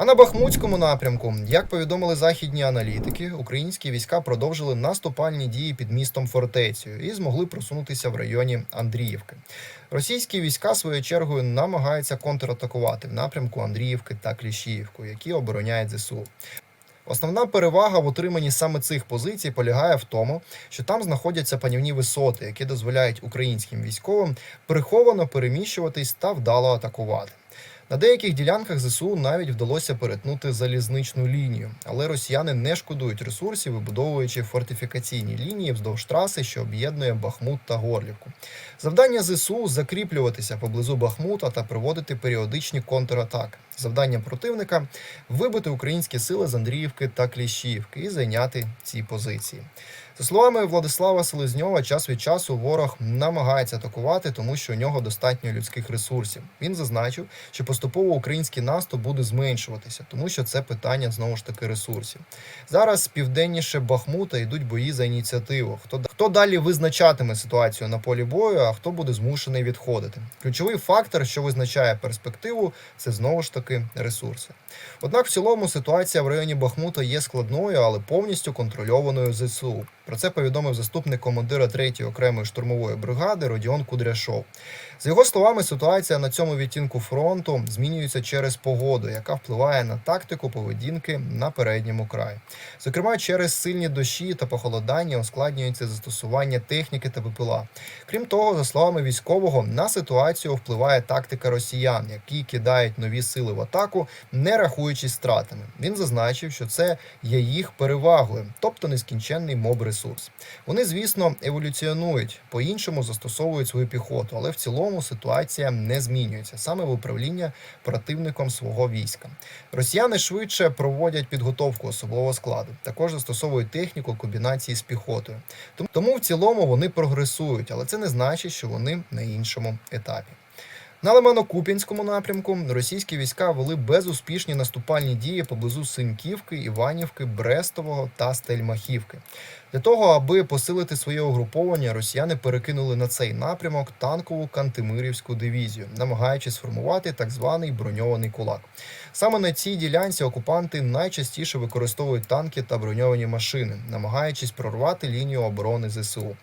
А на Бахмутському напрямку, як повідомили західні аналітики, українські війська продовжили наступальні дії під містом Фортецею і змогли просунутися в районі Андріївки. Російські війська своєю чергою намагаються контратакувати в напрямку Андріївки та Кліщіївку, які обороняють ЗСУ. Основна перевага в утриманні саме цих позицій полягає в тому, що там знаходяться панівні висоти, які дозволяють українським військовим приховано переміщуватись та вдало атакувати. На деяких ділянках ЗСУ навіть вдалося перетнути залізничну лінію, але росіяни не шкодують ресурсів, вибудовуючи фортифікаційні лінії вздовж траси, що об'єднує Бахмут та Горлівку. Завдання ЗСУ закріплюватися поблизу Бахмута та проводити періодичні контратаки. Завдання противника вибити українські сили з Андріївки та Кліщіївки і зайняти ці позиції. За словами Владислава Селезньова, час від часу ворог намагається атакувати, тому що у нього достатньо людських ресурсів. Він зазначив, що поступово український наступ буде зменшуватися, тому що це питання знову ж таки ресурсів. Зараз південніше Бахмута йдуть бої за ініціативу. Хто хто далі визначатиме ситуацію на полі бою, а хто буде змушений відходити? Ключовий фактор, що визначає перспективу, це знову ж таки ресурси. Однак, в цілому ситуація в районі Бахмута є складною, але повністю контрольованою ЗСУ. Про це повідомив заступник командира 3-ї окремої штурмової бригади Родіон Кудряшов. За його словами, ситуація на цьому відтінку фронту змінюється через погоду, яка впливає на тактику поведінки на передньому краї. Зокрема, через сильні дощі та похолодання ускладнюється застосування техніки та БПЛА. Крім того, за словами військового, на ситуацію впливає тактика росіян, які кидають нові сили в атаку, не рахуючись стратами. Він зазначив, що це є їх перевагою, тобто нескінченний моб ресурс. Вони, звісно, еволюціонують, по-іншому застосовують свою піхоту, але в цілому ситуація не змінюється саме в управління противником свого війська. Росіяни швидше проводять підготовку особового складу, також застосовують техніку комбінації з піхотою. Тому в цілому вони прогресують, але це не значить, що вони на іншому етапі. На Лимано-Куп'янському напрямку російські війська вели безуспішні наступальні дії поблизу Синьківки, Іванівки, Брестового та Стельмахівки. Для того, аби посилити своє угруповання, росіяни перекинули на цей напрямок танкову Кантемирівську дивізію, намагаючись сформувати так званий броньований кулак. Саме на цій ділянці окупанти найчастіше використовують танки та броньовані машини, намагаючись прорвати лінію оборони ЗСУ.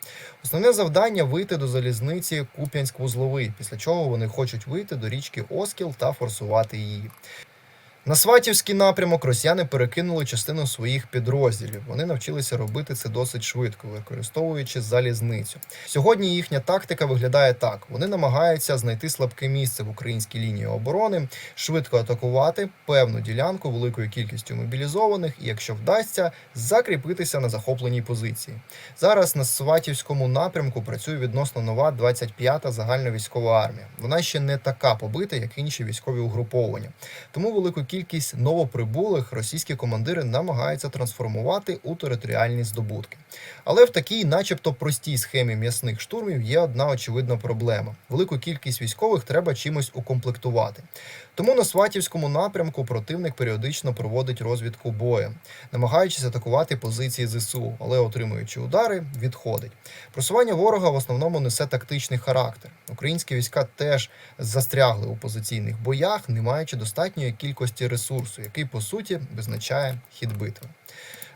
Основне завдання вийти до залізниці Куп'янськ-Вузловий, після чого вони хочуть вийти до річки Оскіл та форсувати її. На Сватівський напрямок росіяни перекинули частину своїх підрозділів. Вони навчилися робити це досить швидко, використовуючи залізницю. Сьогодні їхня тактика виглядає так: вони намагаються знайти слабке місце в українській лінії оборони, швидко атакувати певну ділянку великою кількістю мобілізованих, і якщо вдасться, закріпитися на захопленій позиції. Зараз на Сватівському напрямку працює відносно нова 25-та загальна військова армія. Вона ще не така побита, як інші військові угруповання. Тому велику кількість новоприбулих російські командири намагаються трансформувати у територіальні здобутки. Але в такій, начебто, простій схемі м'ясних штурмів є одна очевидна проблема: велику кількість військових треба чимось укомплектувати. Тому на Сватівському напрямку противник періодично проводить розвідку боєм, намагаючись атакувати позиції ЗСУ, але отримуючи удари, відходить. Просування ворога в основному несе тактичний характер. Українські війська теж застрягли у позиційних боях, не маючи достатньої кількості ресурсу, який по суті визначає хід битви.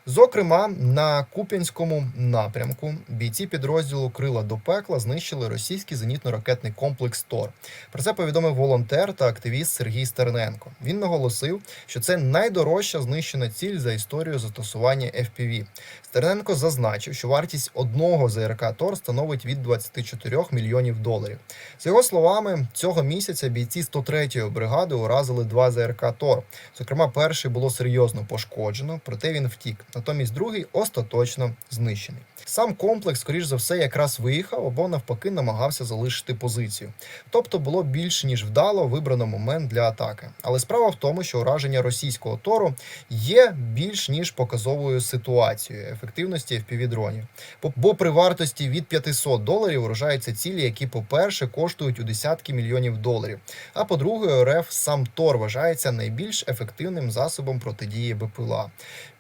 Зокрема, на Куп'янському напрямку бійці підрозділу Крила до пекла знищили російський зенітно-ракетний комплекс ТОР. Про це повідомив волонтер та активіст Сергій Стерненко. Він наголосив, що це найдорожча знищена ціль за історію застосування FPV. Стерненко зазначив, що вартість одного ЗРК ТОР становить від 24 мільйонів доларів. За його словами, цього місяця бійці 103-ї бригади уразили два ЗРК ТОР. Зокрема, перший було серйозно пошкоджено, проте він втік. Натомість другий остаточно знищений. Сам комплекс, скоріш за все, якраз виїхав або навпаки намагався залишити позицію. Тобто було більш ніж вдало вибрано момент для атаки. Але справа в тому, що ураження російського тору є більш ніж показовою ситуацією ефективності FPV-дронів. Бо- Бо при вартості від 500 доларів вражаються цілі, які, по-перше, коштують у десятки мільйонів доларів. А по-друге, РФ сам Тор вважається найбільш ефективним засобом протидії БПЛА.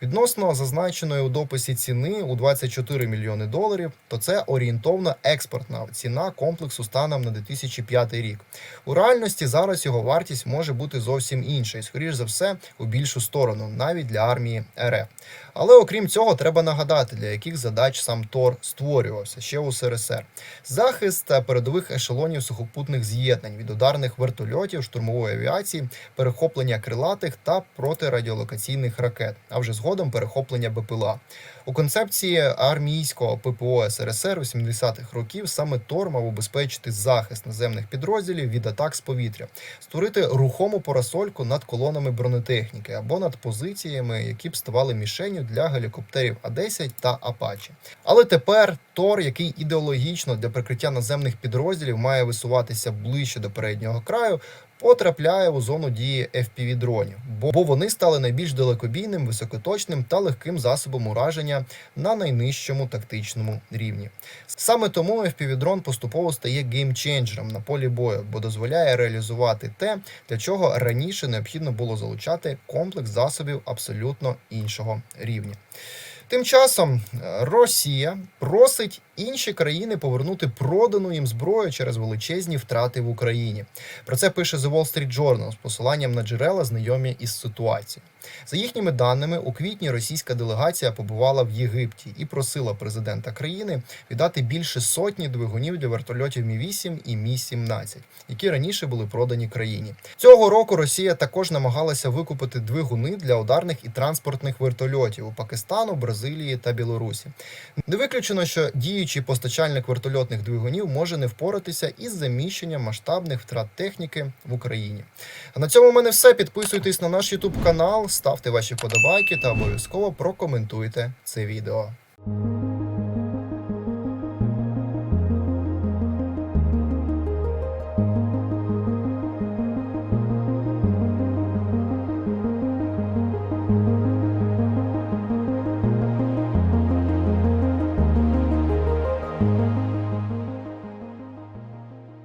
Відносно зазначеної у дописі ціни у 24 мільйони доларів, то це орієнтовно експортна ціна комплексу станом на 2005 рік. У реальності зараз його вартість може бути зовсім інша, і скоріш за все у більшу сторону, навіть для армії РФ. Але окрім цього, треба нагадати, для яких задач сам Тор створювався ще у СРСР. Захист передових ешелонів сухопутних з'єднань від ударних вертольотів, штурмової авіації, перехоплення крилатих та протирадіолокаційних ракет, а вже згодом перехоплення БПЛА. У концепції армійського ППО СРСР 80-х років саме Тор мав убезпечити захист наземних підрозділів від атак з повітря, створити рухому парасольку над колонами бронетехніки або над позиціями, які б ставали мішенью для гелікоптерів А-10 та Апачі. Але тепер Тор, який ідеологічно для прикриття наземних підрозділів має висуватися ближче до переднього краю, потрапляє у зону дії fpv дронів, бо вони стали найбільш далекобійним, високоточним та легким засобом ураження на найнижчому тактичному рівні. Саме тому FPV-дрон поступово стає геймченджером на полі бою, бо дозволяє реалізувати те, для чого раніше необхідно було залучати комплекс засобів абсолютно іншого рівня. Тим часом е, Росія просить інші країни повернути продану їм зброю через величезні втрати в Україні. Про це пише The Wall Street Journal з посиланням на джерела, знайомі із ситуацією. За їхніми даними, у квітні російська делегація побувала в Єгипті і просила президента країни віддати більше сотні двигунів для вертольотів Мі 8 і Мі 17 які раніше були продані країні. Цього року Росія також намагалася викупити двигуни для ударних і транспортних вертольотів у Пакистану, Бразилії та Білорусі. Не виключено, що діючий постачальник вертольотних двигунів може не впоратися із заміщенням масштабних втрат техніки в Україні. А на цьому в мене все. Підписуйтесь на наш YouTube канал, ставте ваші подобайки та обов'язково прокоментуйте це відео.